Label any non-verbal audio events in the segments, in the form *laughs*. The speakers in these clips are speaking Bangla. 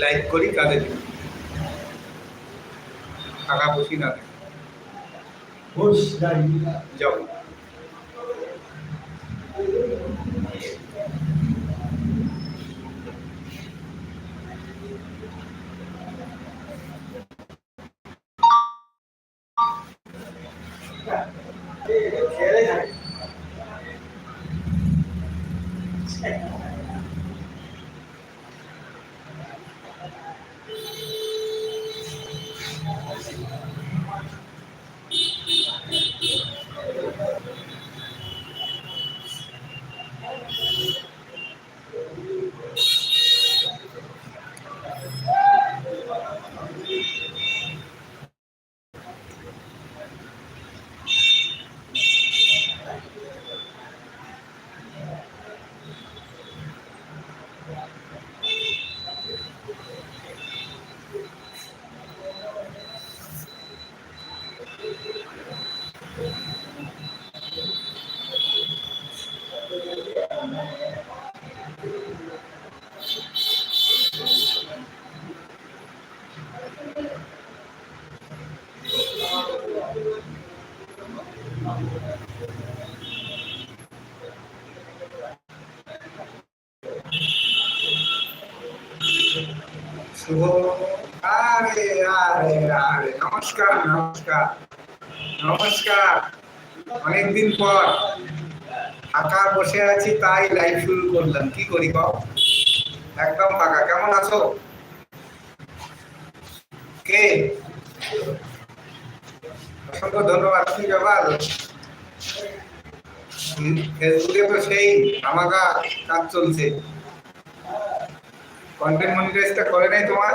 লাইক করি তাদের দিই টাকা বসি না যাও। ঘোষ যাও শুভ আরে আরে আরে নমস্কার নমস্কার। নমস্কার। অনেকদিন পর ফাঁকা বসে আছি, তাই লাইভ শুরু করলাম। কি করি কও? একদম ফাঁকা। কেমন আছো? কে? অসংখ্য ধন্যবাদ। কি ব্যাপার? ফেসবুকে তো সেই আমাকা কাজ চলছে। কন্টেন্ট মনিটাইজটা করে নাই তোমার?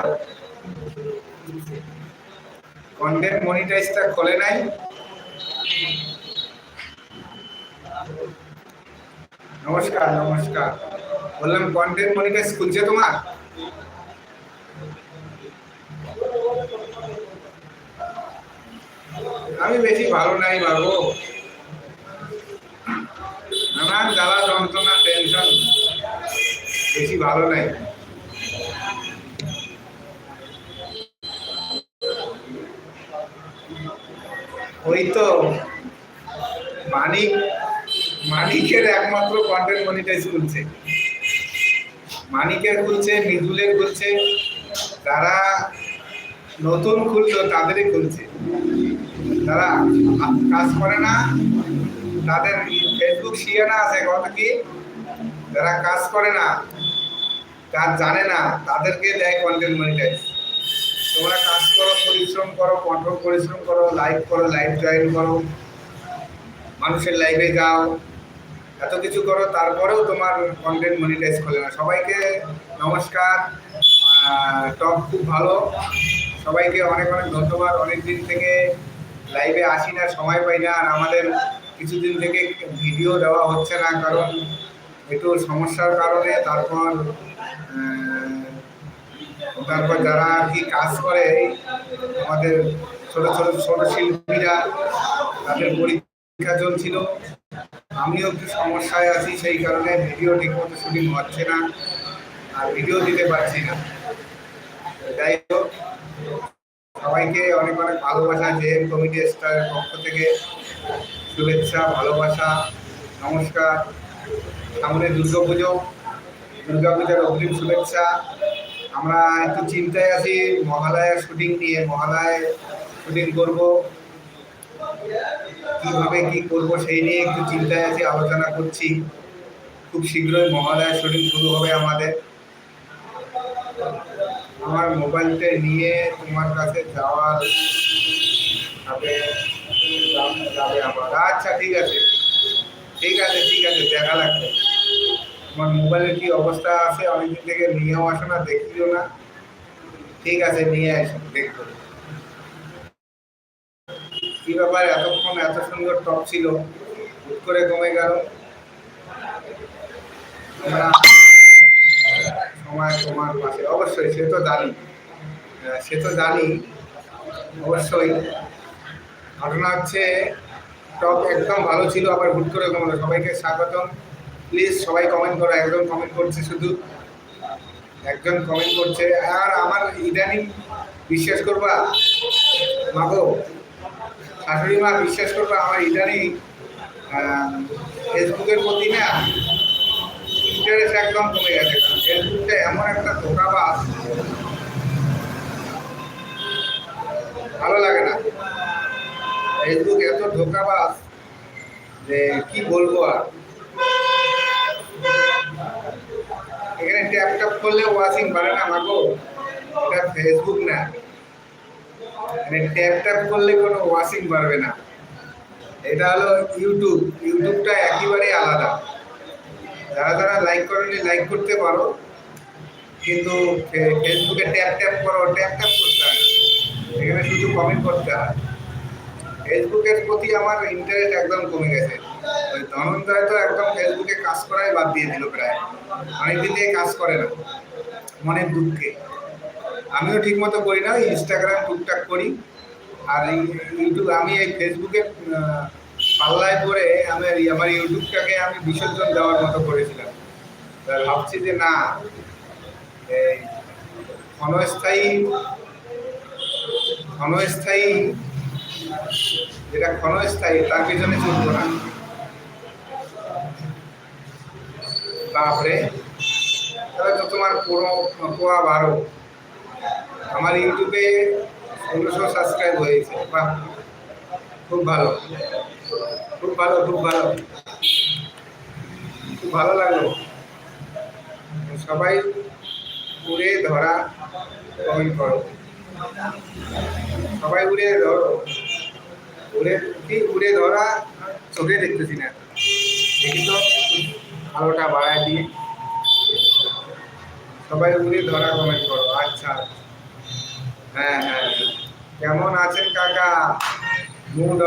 কন্টেন্ট মনিটাইজটা খোলে নাই। নমস্কার নমস্কার। বললাম কন্টেন্ট মনিটাইজ খুলছে তোমার? আমি বেশি ভালো নাই বাবু। নানান জ্বালা যন্ত্রণা টেনশন বেশি ভালো নাই। ওই তো মানিক, মানিকের একমাত্র কন্টেন্ট মনিটাইজ খুলছে মানিকের খুলছে মৃদুলের খুলছে যারা নতুন খুললো, তাদেরই খুলছে। যারা কাজ করে না, তাদের ফেসবুক শিয়ানা আছে কত কি? যারা কাজ করে না কাজ জানে না, তাদেরকে দেয় কন্টেন্ট মনিটাইজ তোমরা কাজ করো, পরিশ্রম করো কঠোর পরিশ্রম করো লাইভ করো লাইভ জয়েন করো, মানুষের লাইভে যাও, এত কিছু করো, তারপরেও তোমার কন্টেন্ট মনিটাইজ করে না। সবাইকে নমস্কার টপ খুব ভালো। সবাইকে অনেক অনেক ধন্যবাদ। অনেক দিন থেকে লাইভে আসি না, সময় পাই না, আর আমাদের কিছুদিন থেকে ভিডিও দেওয়া হচ্ছে না, কারণ একটু সমস্যার কারণে তারপর তারপর যারা আর কি কাজ করে, আমাদের ছোট ছোট ছোট শিল্পীরা, তাদের পরীক্ষা চলছিল। আমিও একটু সমস্যায় আছি, সেই কারণে ভিডিও ঠিকমতো শুটিং হচ্ছে না, আর ভিডিও দিতে পারছি না। যাই হোক, সবাইকে অনেক অনেক ভালোবাসা, যে কমিটি স্টারের পক্ষ থেকে শুভেচ্ছা, ভালোবাসা, নমস্কার। সামনে দুর্গা দুর্গাপুজো, দুর্গাপূজার অগ্রিম শুভেচ্ছা। আমরা একটু চিন্তায় আছি মহালয়ার শুটিং নিয়ে মহালয়ায় শুটিং করব। কীভাবে কি করব সেই নিয়ে একটু চিন্তায় আছি, আলোচনা করছি। খুব শীঘ্রই মহালয়ার শুটিং শুরু হবে আমাদের। আমার মোবাইলটা নিয়ে তোমার কাছে যাওয়ার আমার। আচ্ছা ঠিক আছে। ঠিক আছে ঠিক আছে, দেখা লাগবে। তোমার মোবাইলের কি অবস্থা আছে? অনেকদিন থেকে নিয়েও আসো না, দেখিও না। ঠিক আছে, নিয়ে আসো, দেখব। কি ব্যাপার? এতক্ষণ এত সুন্দর টপ ছিল। হুট করে কমে গেল। সময় তোমার পাশে। অবশ্যই, সে তো জানি। সে তো জানি। অবশ্যই। ঘটনা হচ্ছে টপ একদম ভালো ছিল, আবার হুট করে কমলো সবাইকে স্বাগতম। প্লিজ সবাই কমেন্ট করো, একজন কমেন্ট করছে শুধু। একজন কমেন্ট করছে। আর আমার ইদানিং বিশ্বাস করবা? মাগো, শাশুড়ি মা বিশ্বাস করবা, আমার ইদানিং ফেসবুকের প্রতি না ইন্টারেস্ট একদম কমে গেছে। ফেসবুকটা এমন একটা ধোকাবাজ। ভালো লাগে না। ফেসবুক এত ধোকাবাজ যে কি বলব আর? ট্যাপ করলে ওয়াচিং বাড়ে না, মাগো। এটা ফেসবুক না। মানে ট্যাপ করলে কোনো ওয়াচিং বাড়বে না। এটা হলো ইউটিউব ইউটিউবটা একেবারেই আলাদা। যারা যারা লাইক করেনি লাইক করতে পারো। কিন্তু ফেসবুকে ট্যাপ ট্যাপ করো ট্যাপ ট্যাপ করতে হয় এখানে শুধু কমেন্ট করতে হয়। ফেসবুকের প্রতি আমার ইন্টারেস্ট একদম কমে গেছে। ওই ধনঞ্জয় তো একদম ফেসবুকে কাজ করাই বাদ দিয়ে দিল প্রায়। অনেকদিন থেকে কাজ করে না। মনের দুঃখে। আমিও ঠিক মতো করি না ইনস্টাগ্রাম টুকটাক করি। আর ইউটিউব আমি এই ফেসবুকে পাল্লায় পরে আমি আমার ইউটিউবটাকে আমি বিসর্জন দেওয়ার মতো করেছিলাম। ভাবছি যে না, এই ক্ষণস্থায়ী ক্ষণস্থায়ী, যেটা ক্ষণস্থায়ী, তার পিছনে চলবো না। তারপরে তাহলে তো তোমার পুরো পোয়া বারো আমার ইউটিউবে ষোলোশো সাবস্ক্রাইব হয়েছে। বাহ, খুব ভালো। খুব ভালো খুব ভালো। খুব ভালো লাগল। সবাই উড়ে ধরা কমেন্ট করো সবাই উড়ে ধরো। উড়ে, কি উড়ে ধরা চোখে দেখতেছি না। দেখি তো। আলোটা বাড়ায় দিয়ে সবাই উড়ে ধরা কমেন্ট করো। আচ্ছা। হ্যাঁ হ্যাঁ। কেমন আছেন কাকা? মুড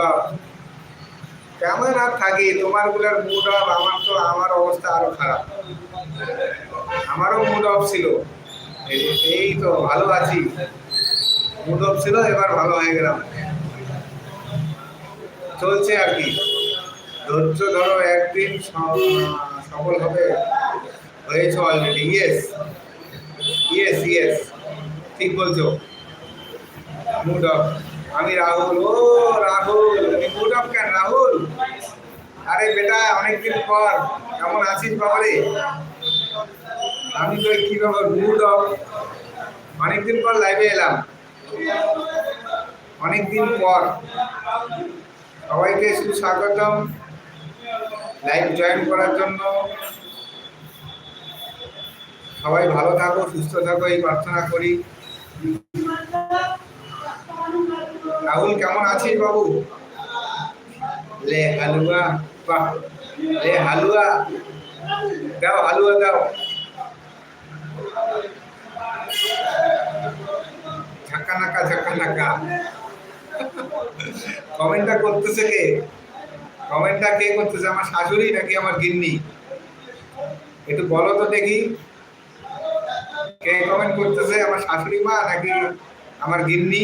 কেমন আর থাকি? তোমারগুলার মুড অফ আমার তো, আমার অবস্থা আরও খারাপ। আমারও মুড অফ ছিল। এই- তো, ভালো আছি। মুড অফ ছিল, এবার ভালো হয়ে গেলাম। চলছে আর কি। ধৈর্য ধরো, একদিন সফল হবে হয়েছে অলরেডি ইয়েস ইয়েস ইয়েস ঠিক বলছো মুড অফ আমি রাহুল, ও রাহুল মুড অফ কেন রাহুল? আরে বেটা, অনেকদিন পর। কেমন আছিস বাবারে? আমি তো কি ব্যাপার মুড অফ অনেকদিন পর লাইভে এলাম। অনেকদিন পর। সবাইকে সুস্বাগতম। লাইভ জয়েন করার জন্য সবাই ভালো থাকো, সুস্থ থাকো, এই প্রার্থনা করি। রাহুল, কেমন আছিস বাবু? লে হালুয়া, বাহ, লে হালুয়া। দাও হালুয়া দাও। ঝাঁকা নাকা ঝাঁকা নাকা। *laughs* কমেন্টটা করতেছে কে? কমেন্টটা কে করতেছে? আমার শাশুড়ি নাকি আমার গিন্নি? একটু বলো তো দেখি। কে কমেন্ট করতেছে? আমার শাশুড়ি মা নাকি আমার গিন্নি?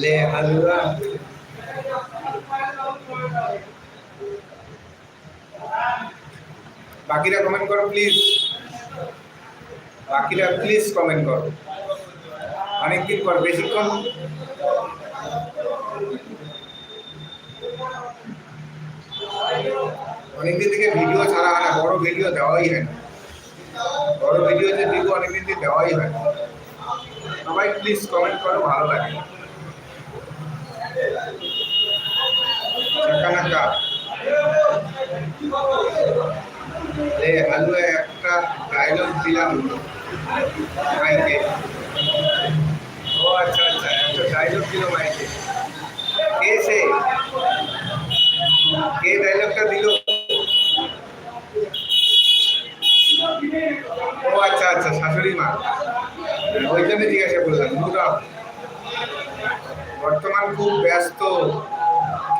লে হালুয়া। বাকিরা কমেন্ট করো প্লিজ বাকিরা প্লিজ কমেন্ট করো। অনেকদিন পর, বেশিক্ষণ অনেকদিন থেকে ভিডিও ছাড়া হয় না বড় ভিডিও দেওয়াই হয় না। বড় ভিডিও যে দিব অনেকদিন থেকে দেওয়াই হয় না। সবাই প্লিজ কমেন্ট করো, ভালো লাগে। হালুয়া একটা ডায়লগ দিলাম। মাইকে। ও আচ্ছা আচ্ছা একটা ডায়লগ দিল মাইকে। কে সে? কে ডায়লগটা দিল। ও আচ্ছা আচ্ছা শাশুড়ি মা। ওই জন্য জিজ্ঞাসা করলাম মুড বর্তমান খুব ব্যস্ত,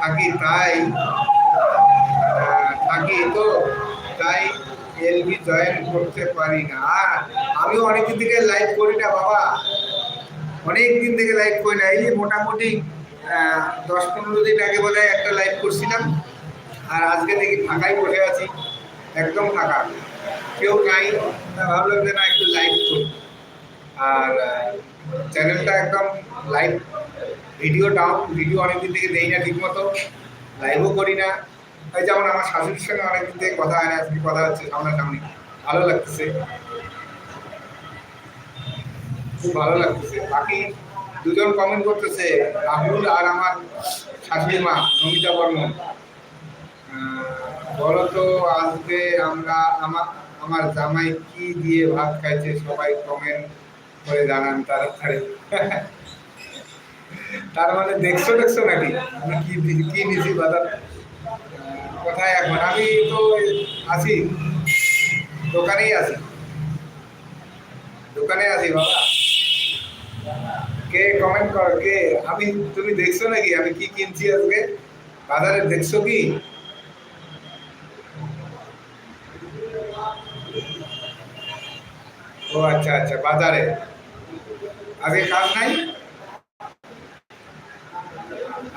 থাকি তাই থাকি তো, তাই এলবি জয়েন করতে পারি না। আর আমিও অনেকদিন থেকে লাইভ করি না, বাবা। অনেক দিন থেকে লাইভ করি না, এই মোটামুটি দশ পনেরো দিন আগে বলে একটা লাইভ করছিলাম। আর আজকে দেখি ফাঁকাই বসে আছি। একদম ফাঁকা। কেউ নাই ভাবলাম যে না, একটু লাইভ করি। আর চ্যানেলটা একদম লাইভ ভিডিও ডাউন ভিডিও অনেকদিন থেকে দেই না ঠিকমতো। লাইভও করি না। ওই যেমন আমার শাশুড়ির সঙ্গে অনেকদিন থেকে কথা হয় না, আজকে কথা হচ্ছে সামনাসামনি। ভালো লাগতেছে। খুব ভালো লাগতেছে। বাকি দুজন কমেন্ট করতেছে, রাহুল আর আমার শাশুড়ি মা নমিতা বর্মন। বলো তো, আজকে আমরা আমার আমার জামাই কি দিয়ে ভাত খাইছে সবাই কমেন্ট করে জানান তাড়াতাড়ি। *laughs* তার মানে দেখছ দেখছ নাকি? আমি কি কি নিছি বাজার? কোথায় এখন? আমি তো আছি। দোকানেই আছি। দোকানে আছি, বাবা। কে কমেন্ট কর, কে? আমি, তুমি দেখছ নাকি? আমি কি কিনছি আজকে? বাজারে দেখছ কি? ও আচ্ছা আচ্ছা বাজারে। আজকে কাজ নাই?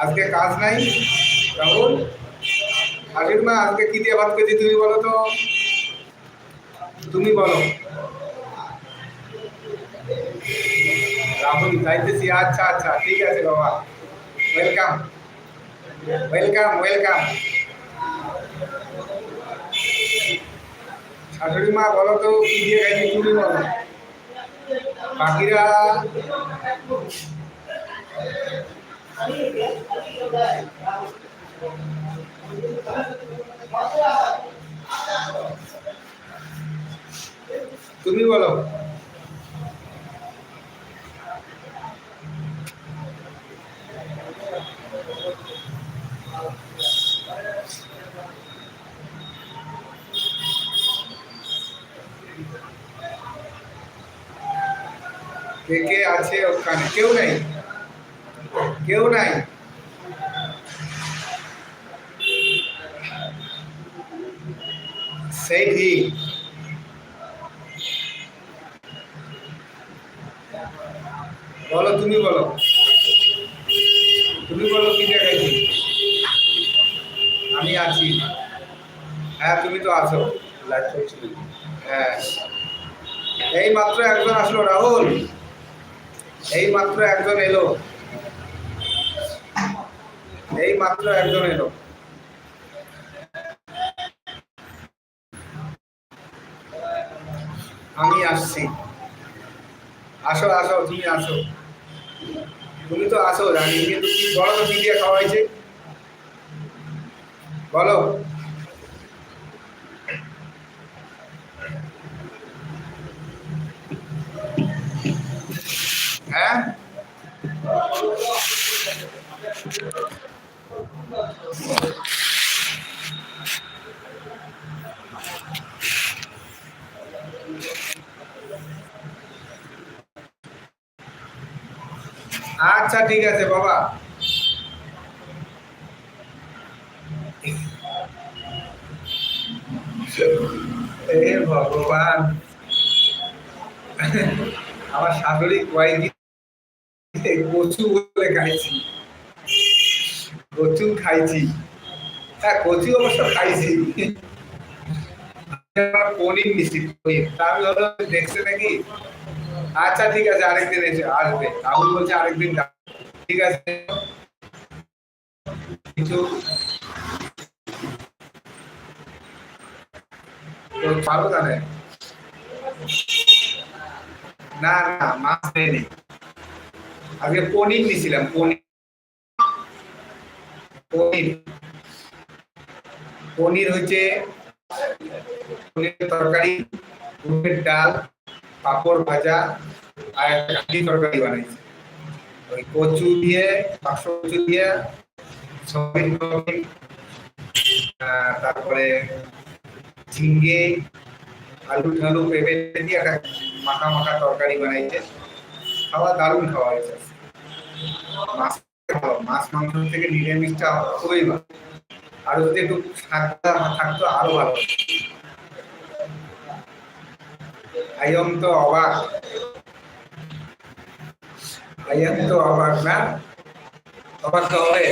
আজকে কাজ নাই? রাহুল? হাসির মা, আজকে কি দিয়ে ভাত খেয়েছি তুমি বলো তো। তুমি বলো। রাহুল, যাইতেছি। আচ্ছা আচ্ছা ঠিক আছে বাবা। ওয়েলকাম ওয়েলকাম ওয়েলকাম শাশুড়ি মা, বলো তো, কি দিয়ে খাইছি তুমি বলো। বাকিরা? তুমি বলো। কে কে আছে ওখানে? কেউ নাই? কেউ নাই? সেই ঠিক বলো তুমি বলো। তুমি বলো কি দেখাইছি আমি আছি। হ্যাঁ তুমি তো আছো। হ্যাঁ। এই মাত্র একজন আসলো রাহুল। এই মাত্র একজন এলো। এই মাত্র একজন এলো। আমি আসছি। আসো আসো, তুমি আসো। তুমি তো আসো জানি কিন্তু কি বলো তো খাওয়াইছে বলো হ্যাঁ আচ্ছা ঠিক আছে বাবা। ভগবান। আমার শাশুড়ি কয়েকদিন কচু বলে খাইছি। কচু খাইছি। হ্যাঁ কচু অবশ্য খাইছি। পনির নিছি, পনির। আমি দেখছে নাকি? আচ্ছা ঠিক আছে, আরেকদিন এসে আসবে। রাহুল বলছে, আরেকদিন ঠিক আছে। কিছু পারো জানে না না, মাছ নেই আজকে পনির নিছিলাম পনির। পনির। হচ্ছে তরকারি মুগের ডাল পাঁপড় ভাজা আর একটা তরকারি বানাইছি। ওই কচু দিয়ে পাঁচশো কচু দিয়ে আহ, তারপরে ঝিঙ্গে আলু ঠালু পেঁপে দিয়ে একটা মাখা মাখা তরকারি বানাইছে। খাওয়া দারুণ খাওয়া হয়েছে। মাছ মাছ মাংস থেকে নিরামিষটা খুবই ভালো। আর যদি একটু থাকতো আরও ভালো। তো অবাক। তো অবাক না? অবাক তো হবে।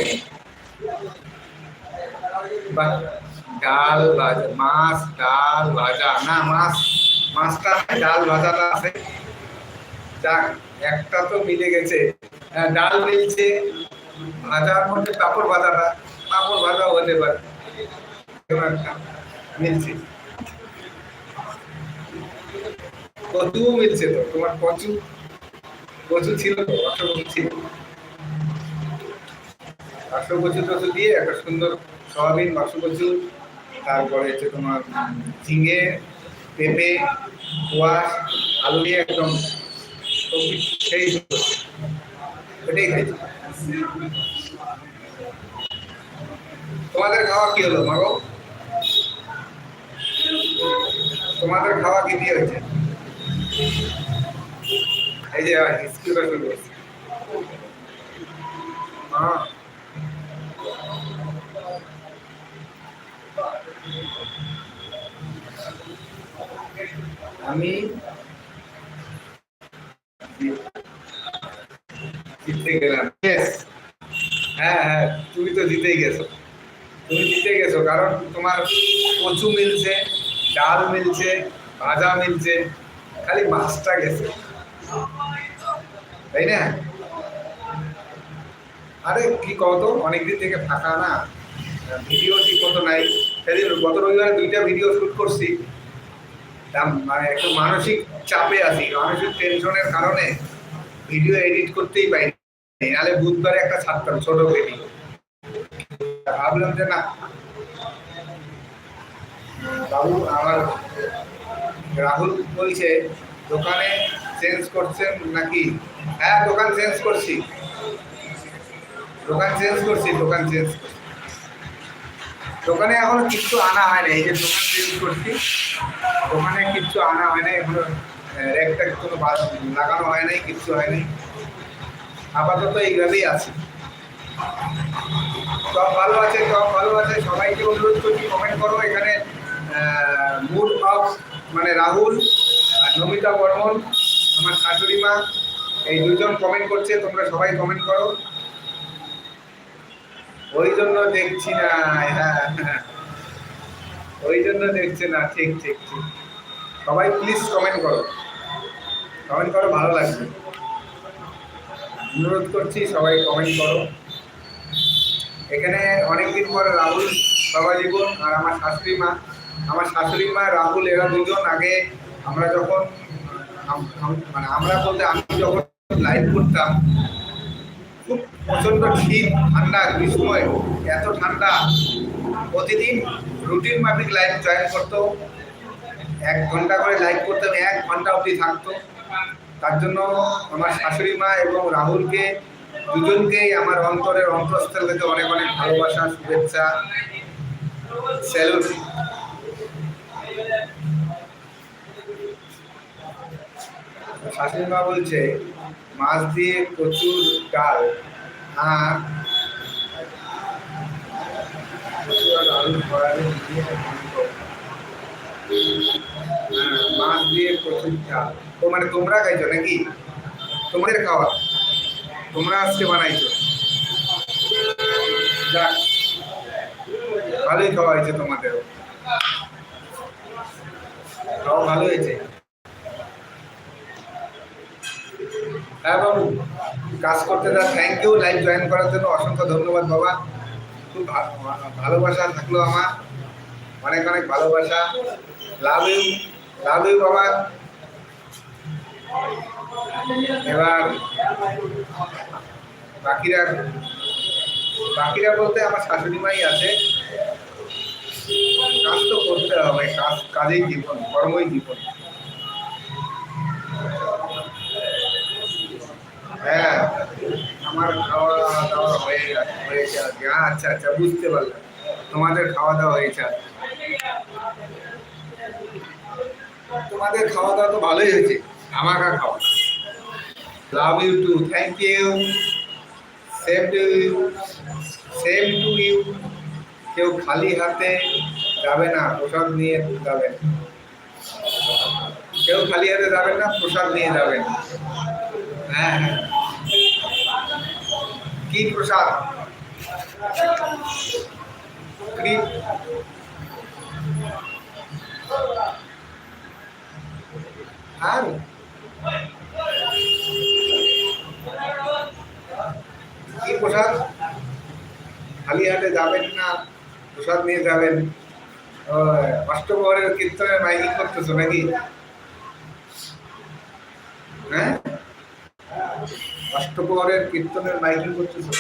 ডাল ভাজা, মাছ, ডাল ভাজা। না, মাছ, মাছটা, ডাল ভাজাটা আছে। যাক একটা তো মিলে গেছে। হ্যাঁ, ডাল মিলছে ভাজার মধ্যে পাপড় ভাজাটা পাপড় ভাজাও হতে পারে। মিলছে। কচুও মিলছে তো তোমার কচু? কচু ছিল তো কচু ছিল। বাক্স কচু টচু দিয়ে একটা সুন্দর সয়াবিন বাক্স কচু তারপরে হচ্ছে তোমার ঝিঙে পেঁপে কোয়াশ আলু দিয়ে একদম তোমাদের খাওয়া কি হলো মাগো তোমাদের খাওয়া কি দিয়ে হয়েছে এই যে স্কুলটা হ্যাঁ আমি জিততে গেলাম। হ্যাঁ হ্যাঁ তুমি তো জিতেই গেছো। তুমি জিতে গেছো, কারণ তোমার কচু মিলছে, ডাল মিলছে, ভাজা মিলছে, খালি মাছটা গেছে। তাই না? আরে, কি কত অনেকদিন থেকে ফাঁকা না। ভিডিও ঠিক মতো নাই। সেদিন গত রবিবারে দুইটা ভিডিও শুট করছি। মানে একটু মানসিক চাপে আছি, মানসিক টেনশনের কারণে ভিডিও এডিট করতেই পাইনি নাহলে বুধবারে একটা ছাড়তাম ছোট ভিডিও ভাবলাম যে না। বাবু, আমার, রাহুল বলছে, দোকানে চেঞ্জ করছেন নাকি? হ্যাঁ দোকান চেঞ্জ করছি। দোকান চেঞ্জ করছি, দোকান চেঞ্জ দোকানে এখনও কিচ্ছু আনা হয় না এই যে দোকান চেঞ্জ করছি, দোকানে কিচ্ছু আনা হয় না এখনও র্যাকটা কোনো লাগানো হয় নাই, কিচ্ছু হয় নাই। আপাতত এইভাবেই আছে। সব ভালো আছে, সব ভালো আছে। সবাইকে অনুরোধ করছি কমেন্ট করো এখানে মুড অফ মানে রাহুল আর নমিতা বর্মন, আমার শাশুড়ি মা, এই দুজন কমেন্ট করছে, তোমরা সবাই কমেন্ট করো। ওই জন্য দেখছি না হ্যাঁ হ্যাঁ। ওই জন্য দেখছে না, ঠিক ঠিক ঠিক। সবাই প্লিজ কমেন্ট করো। কমেন্ট করো, ভালো লাগবে। অনুরোধ করছি, সবাই কমেন্ট করো। এখানে অনেকদিন পর রাহুল বাবা জীবন আর আমার শাশুড়ি মা। আমার শাশুড়ি মা, রাহুল, এরা দুজন আগে আমরা যখন মানে আমরা বলতে আমি যখন লাইভ করতাম, খুব প্রচণ্ড শীত, ঠান্ডা গ্রীষ্ময় এত ঠান্ডা। প্রতিদিন রুটিন মাফিক লাইভ জয়েন করতো। এক ঘণ্টা করে লাইভ করতাম এক ঘণ্টা অবধি থাকতো। তার জন্য আমার শাশুড়ি মা এবং রাহুলকে দুজনকেই আমার অন্তরের অন্তঃস্থল থেকে অনেক অনেক ভালোবাসা শুভেচ্ছা শাশুড়ি মা বলছে মাছ দিয়ে প্রচুর ডাল। আর প্রচুর আলু সয়াবিন দিয়ে। হ্যাঁ, মাছ দিয়ে মানে তোমরা খাইছো নাকি? তোমাদের খাওয়া। তোমরা আজকে বানাইছো। ভালোই খাওয়া হয়েছে তোমাদেরও। খাওয়া ভালো হয়েছে। হ্যাঁ বাবু, কাজ করতে দাও থ্যাংক ইউ লাইভ জয়েন করার জন্য অসংখ্য ধন্যবাদ বাবা। খুব ভালোবাসা থাকল আমার। অনেক অনেক ভালোবাসা। লাভ ইউ লাভ বাবা। এবার বাকিরা বাকিরা বলতে আমার শাশুড়ি মাই আছে। কাজ তো করতে হবে কাজ কাজেই জীবন কর্মই জীবন। হ্যাঁ আমার খাওয়া দাওয়া হয়ে গেছে হয়েছে হ্যাঁ, আচ্ছা আচ্ছা বুঝতে পারলাম। তোমাদের খাওয়া দাওয়া হয়েছে। তোমাদের খাওয়া দাওয়া তো ভালোই হয়েছে। আমাকে খাওয়া love you too thank you same to you same to you কেউ খালি হাতে যাবে না, প্রসাদ নিয়ে যাবেন কেউ খালি হাতে যাবেন না, প্রসাদ নিয়ে যাবেন হ্যাঁ হ্যাঁ। কি প্রসাদ? আর কি প্রসাদ। খালি হাতে যাবেন না প্রসাদ নিয়ে যাবেন। ও, অষ্টপ্রহরের কীর্তনের মাইকিং করতেছো নাকি? হ্যাঁ? অষ্টপ্রহরের কীর্তনের মাইকিং করতেছো।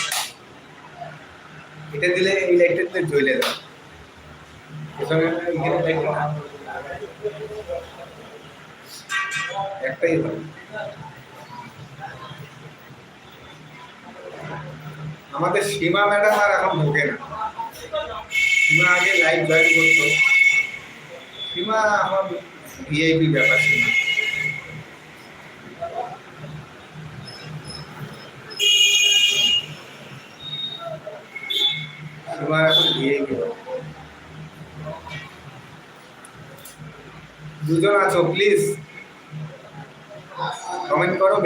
এটা দিলে এই লাইটটা দিলে জ্বলে যাবে। এখানে। একটাই ভালো আমাদের সীমা ম্যাডাম আর এখন ঢোকে না। সীমা আগে লাইভ জয়েন করতো। সীমা এখন ভিআইপি ব্যাপার ভিআইপি দুজন আছো প্লিজ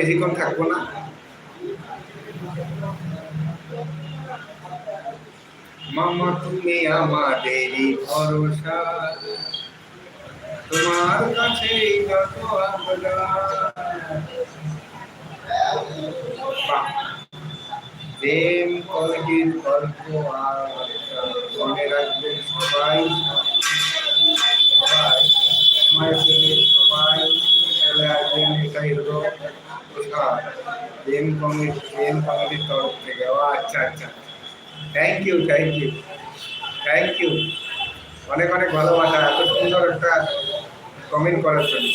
বেশিক্ষণ থাকব না। মামা, তুমি আমাদেরই ভরসা। তোমার কাছে যত আমরা। প্রেম কমিটির গল্প আর মনে রাখবেন সবাই। সবাই। সবাই চলে আসবেন, এটাই হলো প্রেম কমিটি প্রেম কমিটির তরফ থেকে। ও আচ্ছা আচ্ছা। Thank you thank you thank you অনেক অনেক ভালোবাসা, এত সুন্দর একটা কমেন্ট করার জন্য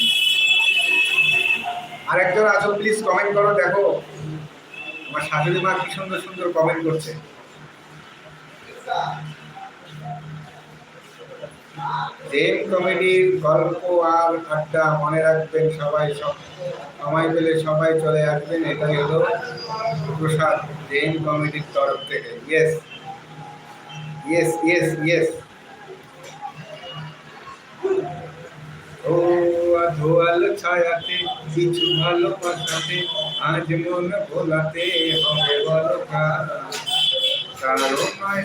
আরেকজন আছো প্লিজ কমেন্ট করো, দেখো। আমার শাশুড়ি মা কি সুন্দর সুন্দর কমেন্ট করছে। প্রেম কমেডির গল্প আর আড্ডা মনে রাখবেন সবাই, সব সময় পেলে সবাই চলে আসবেন, এটাই হলো প্রসাদ প্রেম কমেডির তরফ থেকে। ইয়েস ইয়েস ইয়েস ইয়েস ও ধোয়াল ছায়াতে, কিছু ভালোবাসাতে আজ মন ভোলাতে হবে বলো কারণ নয়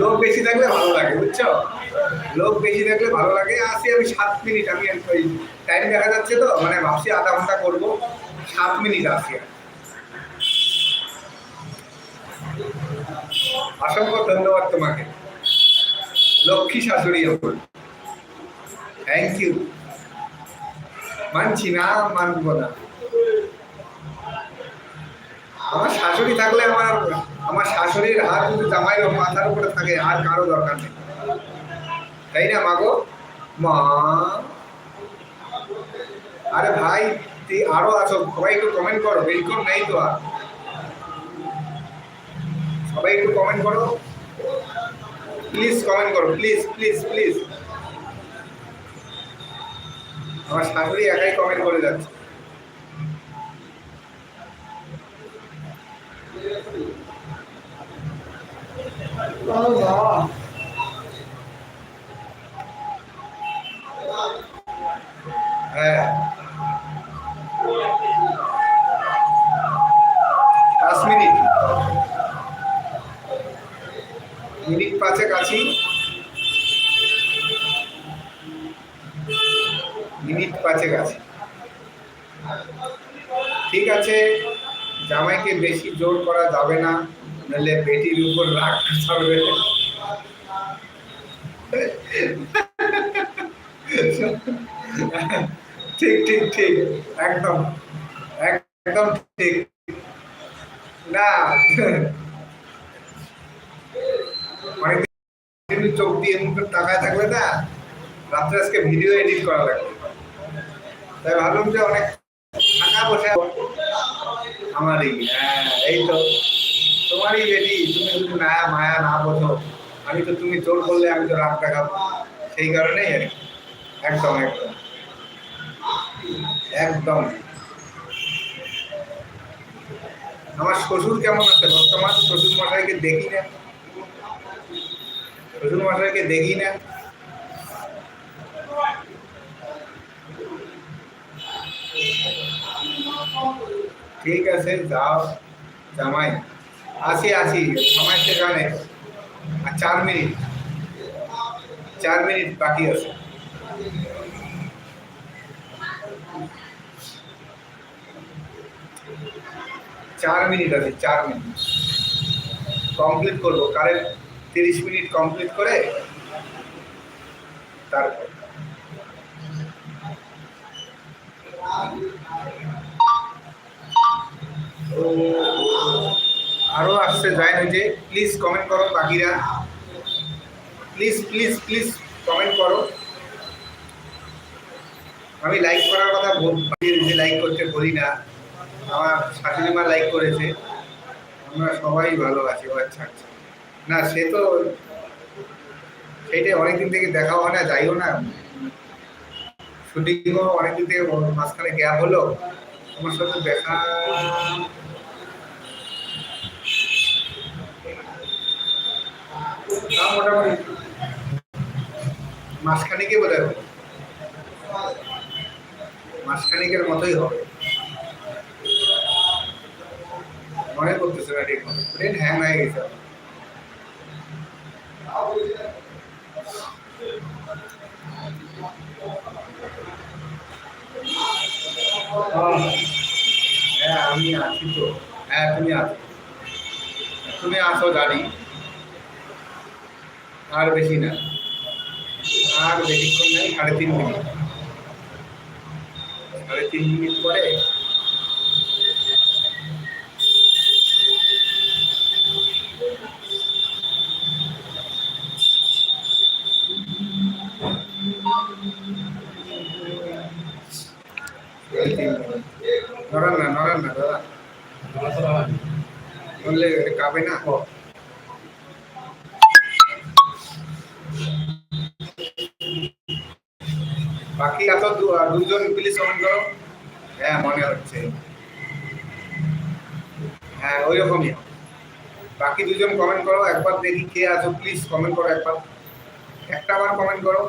লোক বেশি থাকলে ভালো লাগে, বুঝছ? লোক বেশি থাকলে ভালো লাগে। আসি আমি সাত মিনিট, আমি ওই টাইম দেখা যাচ্ছে তো মানে ভাবছি আধা ঘণ্টা করব। সাত মিনিট আসি অসংখ্য ধন্যবাদ তোমাকে। লক্ষ্মী শাশুড়ি আমার থ্যাংক ইউ মানছি না, মানবো না। আমার শাশুড়ি থাকলে আমার আমার শাশুড়ির হাত যদি জামাইয়ের মাথার উপরে থাকে, আর কারও দরকার নেই। তাই না, মাগো? মা। আরে ভাই, তুই আরও আছো, সবাই একটু কমেন্ট করো বেশিক্ষণ নেই তো আর। সবাই একটু কমেন্ট করো। প্লিজ কমেন্ট করো প্লিজ প্লিজ প্লিজ আমার শাশুড়ি একাই কমেন্ট করে যাচ্ছে। পাঁচ মিনিট। মিনিট আছি। মিনিট আছি। ঠিক আছে জামাইকে বেশি জোর করা যাবে না। নাহলে বেটির উপর রাগ চলবে ঠিক ঠিক ঠিক, একদম একদম ঠিক। না, অনেকদিন চোখ দিয়ে মুখে তাকায় থাকবে না, রাত্রে আজকে ভিডিও এডিট করা লাগবে। তাই ভাবলাম যে অনেক টাকা বসে আমারই হ্যাঁ এই তো। তোমারই বেটি, তুমি যদি মায়া মায়া না বোঝো। আমি তো তুমি জোর করলে আমি তো রাগ দেখাবো। সেই কারণেই আর একদম একদম। একদম। আমার শ্বশুর কেমন আছে? বর্তমান শ্বশুর মশাইকে দেখি না। শ্বশুর মশাইকে দেখি না। ঠিক আছে, যাও। জামাই। আসি আসি, সময় সেখানে আর চার মিনিট। চার মিনিট বাকি আছে। চার মিনিট আছে, চার মিনিট। কমপ্লিট করব, কারেন্ট তিরিশ মিনিট কমপ্লিট করে তারপর। তো আরও আসছে জয়েন হয়েছে প্লিজ কমেন্ট করো বাকিরা। প্লিজ প্লিজ প্লিজ কমেন্ট করো। আমি লাইক করার কথা যে লাইক করতে বলি না। আমার শাশুড়ি মা লাইক করেছে। আমরা সবাই ভালো আছি আচ্ছা আচ্ছা। না, সে তো সেইটাই অনেকদিন থেকে দেখা হয় না, যাইও না। শুটিংও অনেকদিন থেকে মাঝখানে গ্যাপ হলো। তোমার সাথে দেখা মোটামুটি। মাসখানিকে বোধ হয় মাসখানিকের মতোই হবে। মনে করতেছে না, ঠিক মতো। ব্রেন হ্যাং হয়ে গেছে। হ্যাঁ আমি আছি তো। হ্যাঁ তুমি আছো। তুমি আসো জানি আর বেশি না আর বেশিক্ষণ নেই সাড়ে তিন মিনিট সাড়ে তিন মিনিট পরে সাড়ে তিন মিনিট। নড়ান না নড়ান না দাদা বললে কাবে না বাকি এত দুজন প্লিজ কমেন্ট করো হ্যাঁ মনে হচ্ছে। হ্যাঁ ওই রকমই বাকি দুজন কমেন্ট করো, একবার দেখি কে আছো প্লিজ কমেন্ট করো একবার। একটা আবার কমেন্ট করো।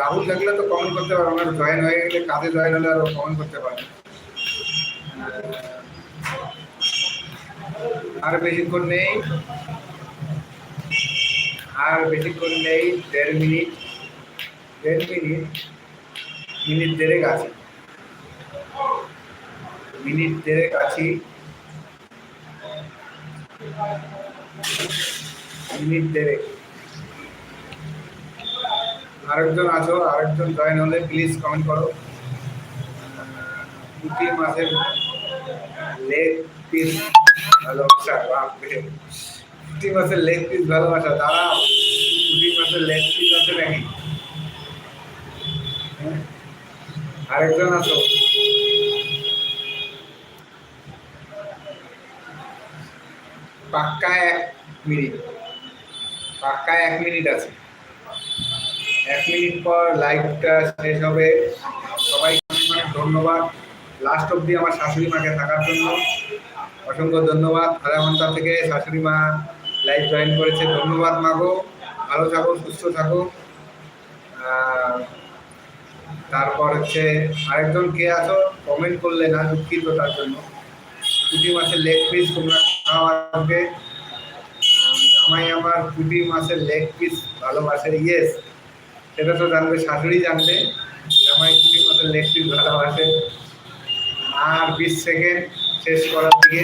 রাহুল থাকলে তো কমেন্ট করতে পারো, আমার জয়েন হয়ে গেলে কাজে জয়েন হলে আরও কমেন্ট করতে পারো। আর বেশিক্ষণ নেই। আর বেশিক্ষণ নেই, দেড় মিনিট। দেড় মিনিট মিনিট দেড়েক আছে মিনিট দেড়েক আছি মিনিট দেড়েক আরেকজন আছো আরেকজন জয়েন হলে প্লিজ কমেন্ট করো। দুটি মাসের লেগ পিস ভালোবাসা, বাপরে। দুটি মাসের লেগ পিস ভালোবাসা, দাঁড়াও। দুটি মাসের লেগ পিস আছে নাকি? আরেকজন আছো। পাক্কা এক মিনিট। পাক্কা এক মিনিট আছে। এক মিনিট পর লাইভটা শেষ হবে। সবাই ধন্যবাদ। লাস্ট অবধি আমার শাশুড়ি মাকে থাকার জন্য অসংখ্য ধন্যবাদ। আধা ঘণ্টা থেকে শাশুড়ি মা লাইভ জয়েন করেছে। ধন্যবাদ মাগো। ভালো থাকো, সুস্থ থাকো। তারপর হচ্ছে আরেকজন কে আছো? কমেন্ট করলে না, দুঃখিত তার জন্য। পুঁটি মাছের লেগ পিস তোমরা খাওয়া আজকে। জামাই আমার পুঁটি মাছের লেগ পিস ভালোবাসে। ইয়েস সেটা তো জানবে, শাশুড়ি জানবে। জামাই পুঁটি মাছের লেগ পিস ভালোবাসে। আর বিশ সেকেন্ড শেষ করার দিকে।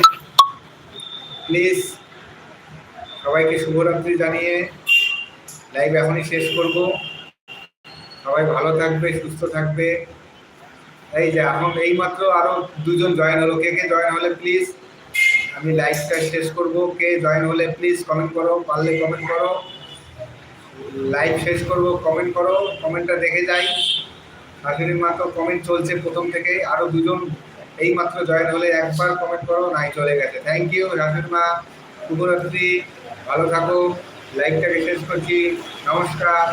প্লিজ সবাইকে শুভরাত্রি জানিয়ে লাইভ এখনই শেষ করব। সবাই ভালো থাকবে, সুস্থ থাকবে। এই যে এখন এইমাত্র আরও দুজন জয়েন হলো। কে কে জয়েন হলে প্লিজ আমি লাইভটা শেষ করব। কে জয়েন হলে প্লিজ কমেন্ট করো, পারলে কমেন্ট করো। লাইভ শেষ করব কমেন্ট করো। কমেন্টটা দেখে যাই। শাশুড়ি মা তো কমেন্ট চলছে প্রথম থেকে। আরও দুজন এই মাত্র জয়েন হলে একবার কমেন্ট করো, নাই চলে গেছে। থ্যাংক ইউ শাশুড়ি মা। শুভরাত্রি। ভালো থাকো। লাইভটাকে শেষ করছি। নমস্কার।